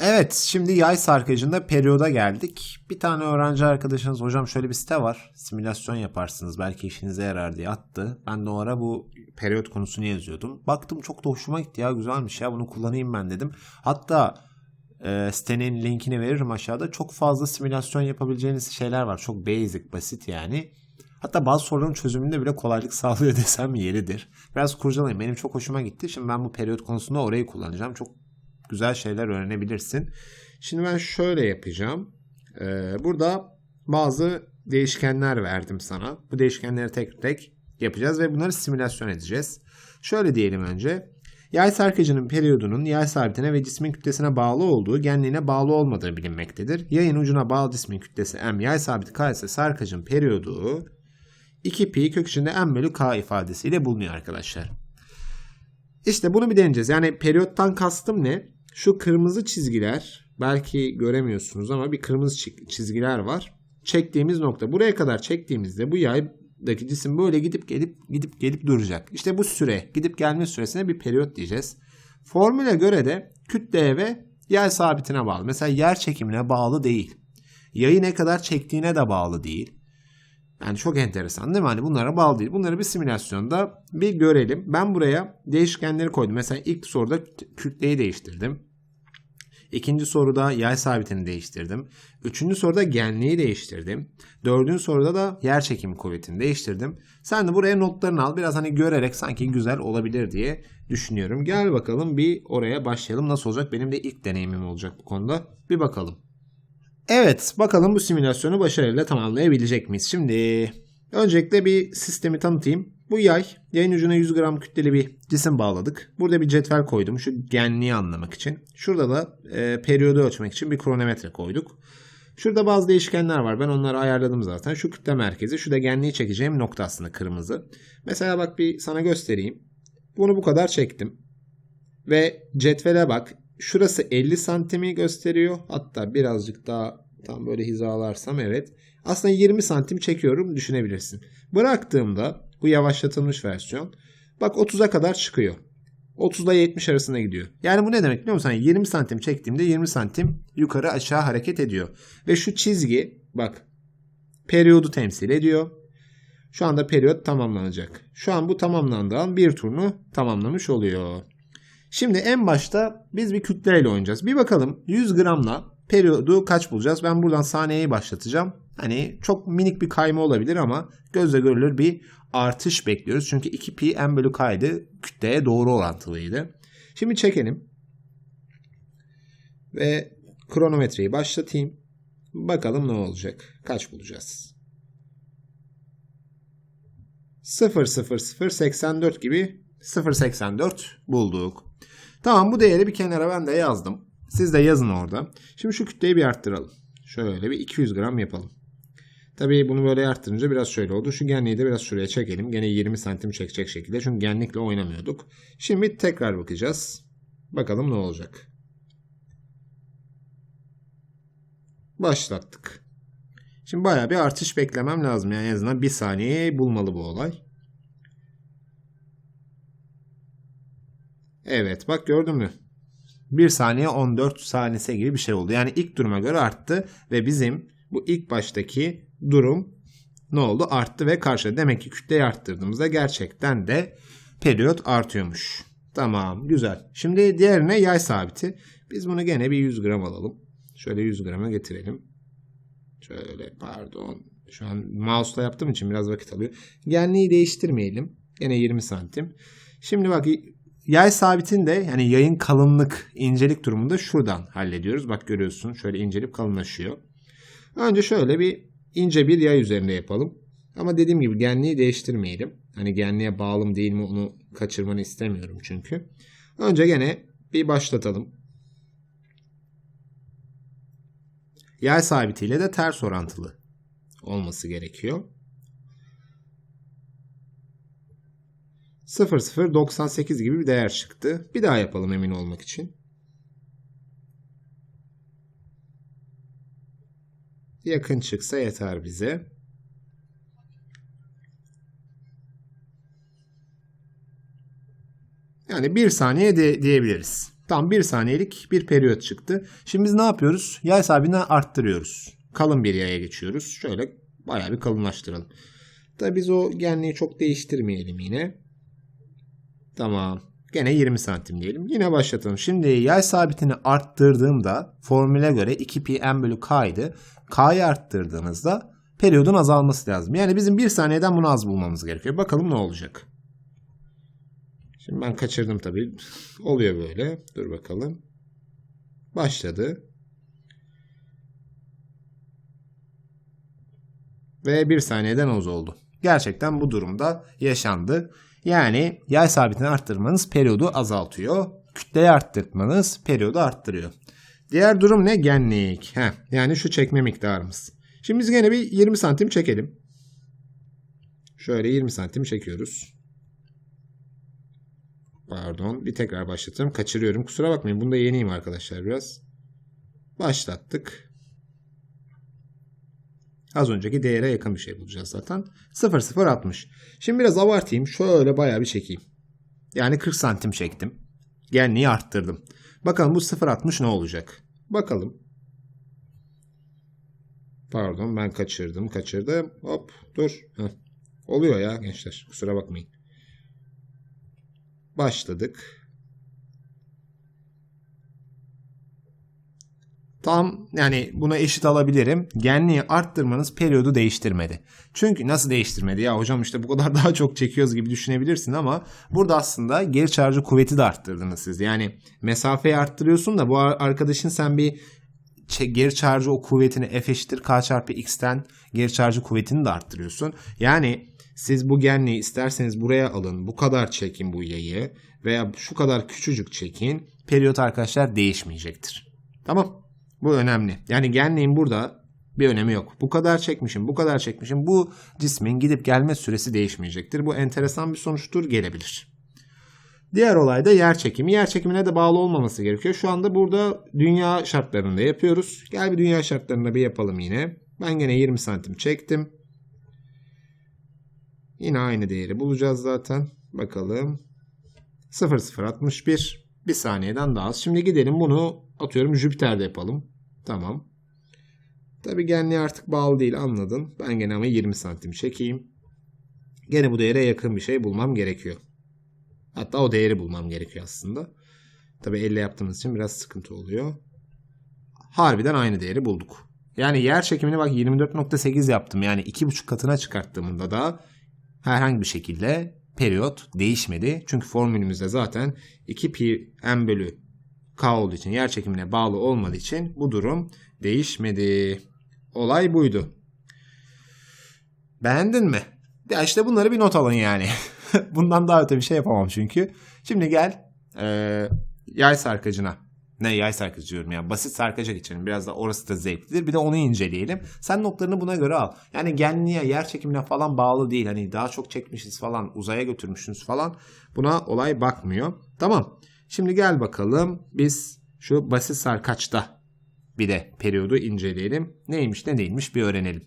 Evet, şimdi yay sarkacında periyoda geldik. Bir tane öğrenci arkadaşınız hocam şöyle bir site var. Simülasyon yaparsınız belki işinize yarar diye attı. Ben de o ara bu periyot konusunu yazıyordum. Baktım çok da hoşuma gitti ya güzelmiş ya bunu kullanayım ben dedim. Hatta e, sitenin linkini veririm aşağıda. Çok fazla simülasyon yapabileceğiniz şeyler var. Çok basic, basit yani. Hatta bazı soruların çözümünde bile kolaylık sağlıyor desem yeridir. Biraz kurcalayın. Benim çok hoşuma gitti. Şimdi ben bu periyot konusunda orayı kullanacağım. Çok güzel şeyler öğrenebilirsin. Şimdi ben şöyle yapacağım. Ee, burada bazı değişkenler verdim sana. Bu değişkenleri tek tek yapacağız ve bunları simülasyon edeceğiz. Şöyle diyelim önce. Yay sarkacının periyodunun yay sabitine ve cismin kütlesine bağlı olduğu genliğine bağlı olmadığı bilinmektedir. Yayın ucuna bağlı cismin kütlesi m yay sabiti k ise sarkacın periyodu 2 pi kök içinde m bölü k ifadesiyle bulunuyor arkadaşlar. İşte bunu bir deneyeceğiz. Yani periyottan kastım ne? Şu kırmızı çizgiler belki göremiyorsunuz ama bir kırmızı çizgiler var. Çektiğimiz nokta. Buraya kadar çektiğimizde bu yaydaki cisim böyle gidip gelip gidip gelip duracak. İşte bu süre gidip gelme süresine bir periyot diyeceğiz. Formüle göre de kütleye ve yay sabitine bağlı. Mesela yer çekimine bağlı değil. Yayı ne kadar çektiğine de bağlı değil. Yani çok enteresan değil mi? Hani bunlara bağlı değil. Bunları bir simülasyonda bir görelim. Ben buraya değişkenleri koydum. Mesela ilk soruda kütleyi değiştirdim. İkinci soruda yay sabitini değiştirdim. Üçüncü soruda genliği değiştirdim. Dördüncü soruda da yer çekimi kuvvetini değiştirdim. Sen de buraya notlarını al. Biraz hani görerek sanki güzel olabilir diye düşünüyorum. Gel bakalım bir oraya başlayalım. Nasıl olacak? Benim de ilk deneyimim olacak bu konuda. Bir bakalım. Evet bakalım bu simülasyonu başarıyla tamamlayabilecek miyiz? Şimdi öncelikle bir sistemi tanıtayım. Bu yay, yayın ucuna 100 gram kütleli bir cisim bağladık. Burada bir cetvel koydum şu genliği anlamak için. Şurada da e, periyodu ölçmek için bir kronometre koyduk. Şurada bazı değişkenler var. Ben onları ayarladım zaten. Şu kütle merkezi, şu da genliği çekeceğim nokta aslında kırmızı. Mesela bak bir sana göstereyim. Bunu bu kadar çektim. Ve cetvele bak. Şurası 50 santimi gösteriyor. Hatta birazcık daha tam böyle hizalarsam evet. Aslında 20 santim çekiyorum düşünebilirsin. Bıraktığımda bu yavaşlatılmış versiyon bak 30'a kadar çıkıyor. 30 ile 70 arasında gidiyor. Yani bu ne demek biliyor musun? 20 santim çektiğimde 20 santim yukarı aşağı hareket ediyor. Ve şu çizgi bak periyodu temsil ediyor. Şu anda periyot tamamlanacak. Şu an bu tamamlandığı an bir turunu tamamlamış oluyor. Şimdi en başta biz bir kütleyle oynayacağız. Bir bakalım 100 gramla periyodu kaç bulacağız? Ben buradan saniyeyi başlatacağım. Hani çok minik bir kayma olabilir ama gözle görülür bir artış bekliyoruz. Çünkü 2 pi m bölü k'ydı. Kütleye doğru orantılıydı. Şimdi çekelim. Ve kronometreyi başlatayım. Bakalım ne olacak? Kaç bulacağız? 0.0084 gibi 0.84 bulduk. Tamam bu değeri bir kenara ben de yazdım. Siz de yazın orada. Şimdi şu kütleyi bir arttıralım. Şöyle bir 200 gram yapalım. Tabii bunu böyle arttırınca biraz şöyle oldu. Şu genliği de biraz şuraya çekelim. Gene 20 santim çekecek şekilde. Çünkü genlikle oynamıyorduk. Şimdi tekrar bakacağız. Bakalım ne olacak. Başlattık. Şimdi baya bir artış beklemem lazım. Yani en azından bir saniye bulmalı bu olay. Evet bak gördün mü? 1 saniye 14 saniyesi gibi bir şey oldu. Yani ilk duruma göre arttı ve bizim bu ilk baştaki durum ne oldu? Arttı ve karşı. Demek ki kütleyi arttırdığımızda gerçekten de periyot artıyormuş. Tamam güzel. Şimdi diğerine yay sabiti. Biz bunu gene bir 100 gram alalım. Şöyle 100 grama getirelim. Şöyle pardon. Şu an mouse'la yaptığım için biraz vakit alıyor. Genliği değiştirmeyelim. Gene 20 santim. Şimdi bak Yay sabitin de yani yayın kalınlık, incelik durumunda şuradan hallediyoruz. Bak görüyorsun şöyle incelip kalınlaşıyor. Önce şöyle bir ince bir yay üzerinde yapalım. Ama dediğim gibi genliği değiştirmeyelim. Hani genliğe bağlı mı değil mi onu kaçırmanı istemiyorum çünkü. Önce gene bir başlatalım. Yay sabitiyle de ters orantılı olması gerekiyor. 0098 gibi bir değer çıktı. Bir daha yapalım emin olmak için. Yakın çıksa yeter bize. Yani bir saniye de, diyebiliriz. Tam bir saniyelik bir periyot çıktı. Şimdi biz ne yapıyoruz? Yay sabitini arttırıyoruz. Kalın bir yaya geçiyoruz. Şöyle bayağı bir kalınlaştıralım. Tabi biz o genliği çok değiştirmeyelim yine. Tamam. Gene 20 santim diyelim. Yine başlatalım. Şimdi yay sabitini arttırdığımda formüle göre 2pi m bölü k'ydı. K'yı arttırdığınızda periyodun azalması lazım. Yani bizim bir saniyeden bunu az bulmamız gerekiyor. Bakalım ne olacak. Şimdi ben kaçırdım tabii. Oluyor böyle. Dur bakalım. Başladı. Ve bir saniyeden az oldu. Gerçekten bu durumda yaşandı. Yani yay sabitini arttırmanız periyodu azaltıyor. Kütleyi arttırmanız periyodu arttırıyor. Diğer durum ne? Genlik. Heh, yani şu çekme miktarımız. Şimdi biz gene bir 20 santim çekelim. Şöyle 20 santim çekiyoruz. Pardon. Bir tekrar başlatıyorum. Kaçırıyorum. Kusura bakmayın. Bunda yeniyim arkadaşlar biraz. Başlattık. Az önceki değere yakın bir şey bulacağız zaten. 0,060. Şimdi biraz abartayım. Şöyle bayağı bir çekeyim. Yani 40 santim çektim. Genliği arttırdım. Bakalım bu 0,60 ne olacak? Bakalım. Pardon ben kaçırdım. Kaçırdım. Hop dur. Heh. Oluyor ya gençler. Kusura bakmayın. Başladık. Tam yani buna eşit alabilirim. Genliği arttırmanız periyodu değiştirmedi. Çünkü nasıl değiştirmedi? Ya hocam işte bu kadar daha çok çekiyoruz gibi düşünebilirsin ama burada aslında geri çarjı kuvveti de arttırdınız siz. Yani mesafeyi arttırıyorsun da bu arkadaşın sen bir geri çarjı o kuvvetini F eşittir K çarpı X'ten geri çarjı kuvvetini de arttırıyorsun. Yani siz bu genliği isterseniz buraya alın. Bu kadar çekin bu yayı veya şu kadar küçücük çekin. Periyot arkadaşlar değişmeyecektir. Tamam. Bu önemli. Yani genliğin burada bir önemi yok. Bu kadar çekmişim, bu kadar çekmişim. Bu cismin gidip gelme süresi değişmeyecektir. Bu enteresan bir sonuçtur, gelebilir. Diğer olay da yer çekimi. Yer çekimine de bağlı olmaması gerekiyor. Şu anda burada dünya şartlarında yapıyoruz. Gel bir dünya şartlarında bir yapalım yine. Ben gene 20 santim çektim. Yine aynı değeri bulacağız zaten. Bakalım. 0061 bir saniyeden daha az. Şimdi gidelim bunu atıyorum Jüpiter'de yapalım. Tamam. Tabi genliğe artık bağlı değil anladın. Ben gene ama 20 santim çekeyim. Gene bu değere yakın bir şey bulmam gerekiyor. Hatta o değeri bulmam gerekiyor aslında. Tabi elle yaptığımız için biraz sıkıntı oluyor. Harbiden aynı değeri bulduk. Yani yer çekimini bak 24.8 yaptım. Yani 2.5 katına çıkarttığımda da herhangi bir şekilde periyot değişmedi. Çünkü formülümüzde zaten 2 pi m bölü k olduğu için yer çekimine bağlı olmadığı için bu durum değişmedi. Olay buydu. Beğendin mi? Ya işte bunları bir not alın yani. Bundan daha öte bir şey yapamam çünkü. Şimdi gel e, yay sarkacına ne yay sarkıcı diyorum ya. Basit sarkaca geçelim. Biraz da orası da zevklidir. Bir de onu inceleyelim. Sen notlarını buna göre al. Yani genliğe, yer çekimine falan bağlı değil. Hani daha çok çekmişiz falan, uzaya götürmüşsünüz falan. Buna olay bakmıyor. Tamam. Şimdi gel bakalım. Biz şu basit sarkaçta bir de periyodu inceleyelim. Neymiş ne değilmiş bir öğrenelim.